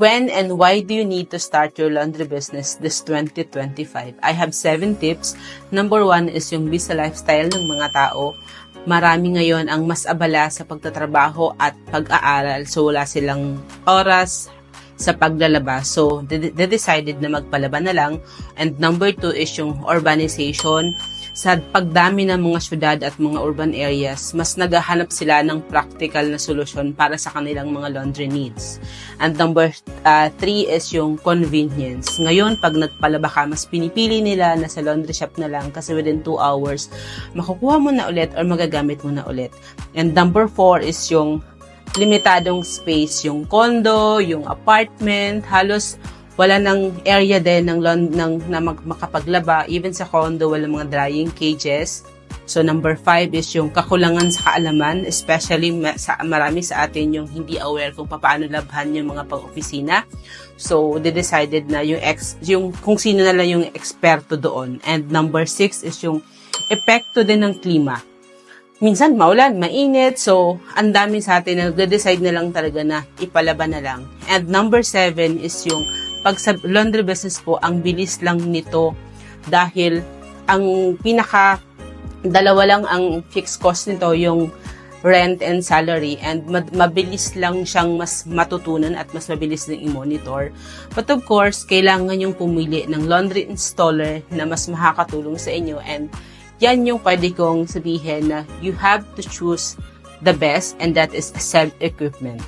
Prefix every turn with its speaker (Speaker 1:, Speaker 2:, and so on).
Speaker 1: When and why do you need to start your laundry business this 2025? I have seven tips. Number one is yung busy lifestyle ng mga tao. Marami ngayon ang mas abala sa pagtatrabaho at pag-aaral. So, wala silang oras sa paglalabas. So, they, they decided na magpalaba na lang. And number two is yung urbanization. Sa pagdami ng mga syudad at mga urban areas, mas naghahanap sila ng practical na solusyon para sa kanilang mga laundry needs. And number uh, three is yung convenience. Ngayon, pag nagpalaba ka, mas pinipili nila na sa laundry shop na lang kasi within 2 hours, makukuha mo na ulit or magagamit mo na ulit. And number four is yung limitadong space, yung condo, yung apartment, halos wala ng area din ng, ng na mag- makapaglaba. Even sa condo, wala mga drying cages. So number five is yung kakulangan sa kaalaman, especially sa marami sa atin yung hindi aware kung paano labhan yung mga pang-opisina. So they decided na yung ex yung kung sino na lang yung eksperto doon. And number six is yung epekto din ng klima minsan maulan, mainit. So, ang dami sa atin na nagde-decide na lang talaga na ipalaban na lang. And number seven is yung pag sa laundry business po, ang bilis lang nito dahil ang pinaka dalawa lang ang fixed cost nito yung rent and salary and mabilis lang siyang mas matutunan at mas mabilis din i-monitor. But of course, kailangan yung pumili ng laundry installer na mas makakatulong sa inyo and yan yung pwede kong sabihin na you have to choose the best and that is self equipment.